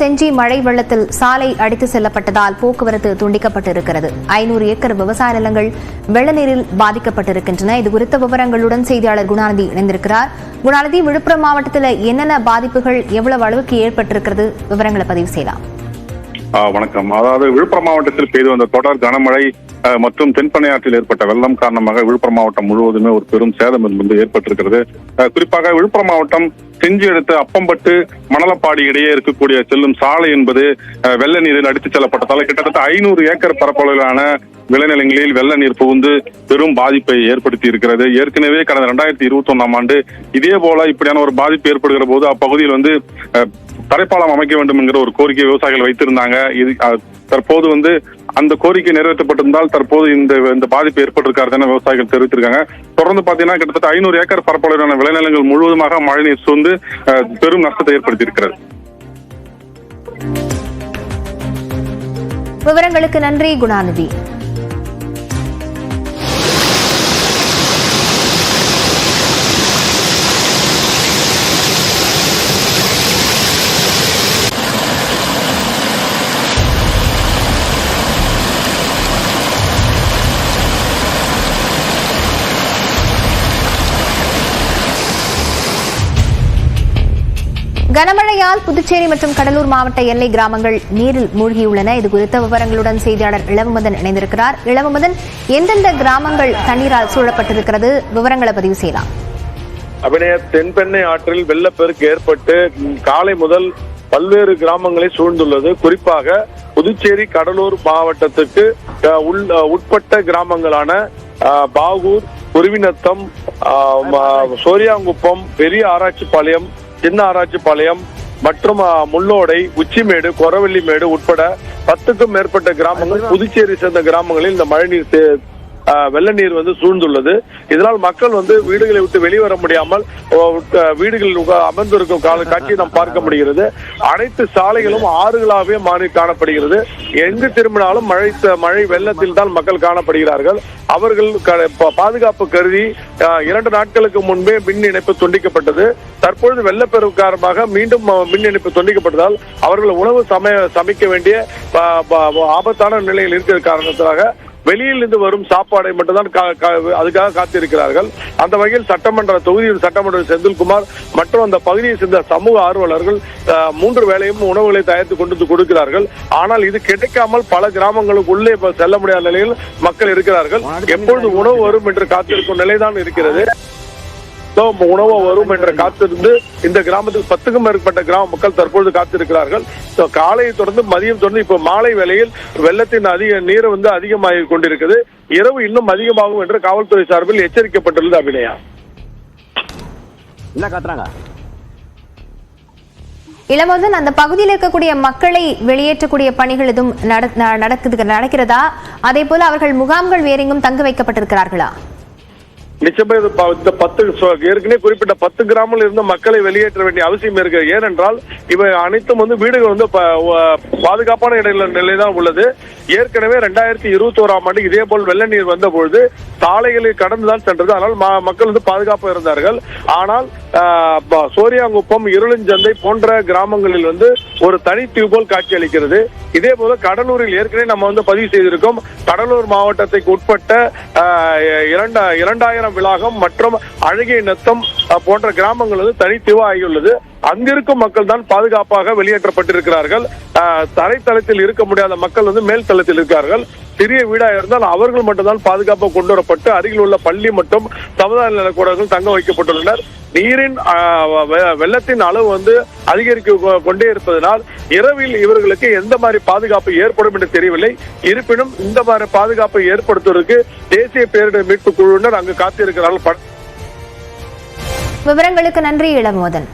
செஞ்சி மழை வெள்ளத்தில் சாலை அடித்து செல்லப்பட்டதால் போக்குவரத்து துண்டிக்கப்பட்டிருக்கிறது. ஐநூறு ஏக்கர் விவசாய நிலங்கள் வெள்ள நீரில் பாதிக்கப்பட்டிருக்கின்றன. இது குறித்த விவரங்களுடன் செய்தியாளர் குணாநிதி இணைந்திருக்கிறார். குணாநிதி விழுப்புரம் மாவட்டத்தில் என்னென்ன பாதிப்புகள் எவ்வளவு அளவுக்கு ஏற்பட்டிருக்கிறது? விவரங்களை பதிவு செய்யலாம். வணக்கம். அதாவது விழுப்புரம் மாவட்டத்தில் பெய்து வந்த தொடர் கனமழை மற்றும் தென்பண்ணையாற்றில் ஏற்பட்ட வெள்ளம் காரணமாக விழுப்புரம் மாவட்டம் முழுவதுமே ஒரு பெரும் சேதம் என்பது ஏற்பட்டிருக்கிறது. குறிப்பாக விழுப்புரம் மாவட்டம் செஞ்சி எடுத்து அப்பம்பட்டு மணலப்பாடி இடையே இருக்கக்கூடிய செல்லும் சாலை என்பது வெள்ள நீரில் அடித்துச் செல்லப்பட்டதால் கிட்டத்தட்ட ஐநூறு ஏக்கர் பரப்பளவிலான விளைநிலங்களில் வெள்ள நீர் புகுந்து பெரும் பாதிப்பை ஏற்படுத்தி இருக்கிறது ஏற்கனவே கடந்த ரெண்டாயிரத்தி இருபத்தி ஒன்னாம் ஆண்டு இதே போல இப்படியான ஒரு பாதிப்பு ஏற்படுகிற போது அப்பகுதியில் வந்து அஹ், தரைப்பாலம் அமைக்க வேண்டும் என்கிற ஒரு கோரிக்கை விவசாயிகள் வைத்திருந்தாங்க. இது தற்போது வந்து அந்த கோரிக்கை நிறைவேற்றப்பட்டிருந்தால் தற்போது இந்த இந்த பாதிப்பு ஏற்பட்டிருக்காரு விவசாயிகள் தெரிவித்திருக்காங்க. தொடர்ந்து பாத்தீங்கன்னா கிட்டத்தட்ட ஐநூறு ஏக்கர் பரப்பளவிலான விளைநிலங்கள் முழுவதுமாக மழைநீர் சூழ்ந்து பெரும் நஷ்டத்தை ஏற்படுத்தி இருக்கிறது விவரங்களுக்கு நன்றி குணாநிதி. கனமழையால் புதுச்சேரி மற்றும் கடலூர் மாவட்ட எல்லை கிராமங்கள் நீரில் மூழ்கியுள்ளன. இது குறித்த விவரங்களுடன் செய்தியாளர் இளவமதன் இணைந்திருக்கிறார். இளவமதன் எந்தெந்த கிராமங்கள் தண்ணீரால் சூழப்பட்டிருக்கிறது? விவரங்களை பதிவு செய்யலாம். அபிநய தென்பெண்ணை ஆற்றில் வெள்ளப்பெருக்கு ஏற்பட்டு காலை முதல் பல்வேறு கிராமங்களை சூழ்ந்துள்ளது. குறிப்பாக புதுச்சேரி கடலூர் மாவட்டத்துக்கு அஹ், உள் உட்பட்ட கிராமங்களான அஹ், பாகூர் குருவிநத்தம் சோரியாங்குப்பம் பெரிய ஆராய்ச்சிப்பாளையம் சின்ன ஆராய்ச்சிப்பாளையம் மற்றும் முள்ளோடை உச்சிமேடு கொரவள்ளிமேடு உட்பட பத்துக்கும் மேற்பட்ட கிராமங்கள் புதுச்சேரி சேர்ந்த கிராமங்களில் இந்த மழைநீர் வெள்ள நீர் வந்து சூழ்ந்துள்ளது. இதனால் மக்கள் வந்து வீடுகளை விட்டு வெளிவர முடியாமல் வீடுகளில் அமர்ந்திருக்கும் கால காட்சியை நாம் பார்க்க முடிகிறது. அனைத்து சாலைகளும் ஆறுகளாகவே மாறி காணப்படுகிறது. எங்கு திரும்பினாலும் மழை மழை வெள்ளத்தில் தான் மக்கள் காணப்படுகிறார்கள். அவர்கள் க- பாதுகாப்பு கருதி இரண்டு நாட்களுக்கு முன்பே மின் இணைப்பு துண்டிக்கப்பட்டது. தற்பொழுது வெள்ளப்பெருக்கு காரணமாக மீண்டும் மின் இணைப்பு துண்டிக்கப்பட்டதால் அவர்கள் உணவு சமைக்க வேண்டிய ப- ஆபத்தான நிலையில் இருக்கிற காரணத்தினாக வெளியில் இருந்து வரும் சாப்பாடை மட்டும்தான் அதுக்காக காத்திருக்கிறார்கள். அந்த வகையில் சட்டமன்ற தொகுதியில் சட்டமன்ற செந்தில்குமார் மற்றும் அந்த பகுதியை சேர்ந்த சமூக ஆர்வலர்கள் மூன்று வேளையும் உணவுகளை தயாரித்து கொண்டு வந்து கொடுக்கிறார்கள். ஆனால் இது கிடைக்காமல் பல கிராமங்களுக்கு உள்ளே செல்ல முடியாத நிலையில் மக்கள் இருக்கிறார்கள். எப்பொழுது உணவு வரும் என்று காத்திருக்கும் நிலைதான் இருக்கிறது. உணவு வரும் என்ற காத்திருந்து இந்த கிராமத்தில் பத்துக்கும் மேற்பட்ட கிராம மக்கள் தற்பொழுது காத்திருக்கிறார்கள். So, காலையை தொடர்ந்து மதியம் தொடர்ந்து இப்ப மாலை வேளையில் வெள்ளத்தின் அதிக நீர் வந்து அதிகமாகி கொண்டிருக்குது. இரவு இன்னும் அதிகமாகும் என்று காவல்துறை சார்பில் எச்சரிக்கப்பட்டுள்ளது அபிநயா. என்ன காத்துறாங்க இளமதன் அந்த பகுதியில் இருக்கக்கூடிய மக்களை வெளியேற்றக்கூடிய பணிகள் எதுவும் நட- ந- நடக்குது நடக்கிறதா? அதே போல அவர்கள் முகாம்கள் வேற எங்கும் தங்க வைக்கப்பட்டிருக்கிறார்களா? நிச்சயமா இது இந்த பத்து ஏற்கனவே குறிப்பிட்ட பத்து கிராமில் இருந்த மக்களை வெளியேற்ற வேண்டிய அவசியம் இருக்கு ஏனென்றால் இவை அனைத்தும் வந்து வீடுகள் வந்து ப- பாதுகாப்பான இடையில நிலைதான் உள்ளது. ஏற்கனவே ரெண்டாயிரத்தி இருபத்தி ஓராம் ஆண்டு இதே போல் வெள்ள நீர் வந்த பொழுது சாலைகளை கடந்துதான் சென்றது. ஆனால் மக்கள் வந்து பாதுகாப்பாக இருந்தார்கள். ஆனால் சோரியாங்குப்பம் இருளஞ்சந்தை போன்ற கிராமங்களில் வந்து ஒரு தனித்தீவு போல் காட்சி அளிக்கிறது இதே போல கடலூரில் ஏற்கனவே நம்ம வந்து பதிவு செய்திருக்கோம். கடலூர் மாவட்டத்துக்கு உட்பட்ட இரண்டா இரண்டாயிரம் விளாகம் மற்றும் அழகிய நத்தம் போன்ற கிராமங்கள் வந்து தனித்தீவு ஆகியுள்ளது. அங்கிருக்கும் மக்கள் தான் பாதுகாப்பாக வெளியேற்றப்பட்டிருக்கிறார்கள். தரைத்தளத்தில் இருக்க முடியாத மக்கள் வந்து மேல் தளத்தில் இருக்கார்கள். சிறிய வீடா இருந்தால் அவர்கள் மட்டும்தான் பாதுகாப்பாக கொண்டு வரப்பட்டு அருகில் உள்ள பள்ளி மற்றும் சமுதாய நலக்கூடங்கள் தங்க வைக்கப்பட்டுள்ளனர். நீரின் வெ- வெள்ளத்தின் அளவு வந்து அதிகரிக்க கொண்டே இருப்பதனால் இரவில் இவர்களுக்கு எந்த மாதிரி பாதுகாப்பு ஏற்படும் என்று தெரியவில்லை. இருப்பினும் இந்த மாதிரி பாதுகாப்பை ஏற்படுத்துவதற்கு தேசிய பேரிடர் மீட்பு குழுவினர் அங்கு காத்திருக்கிறார்கள். விவரங்களுக்கு நன்றி இளமோதன்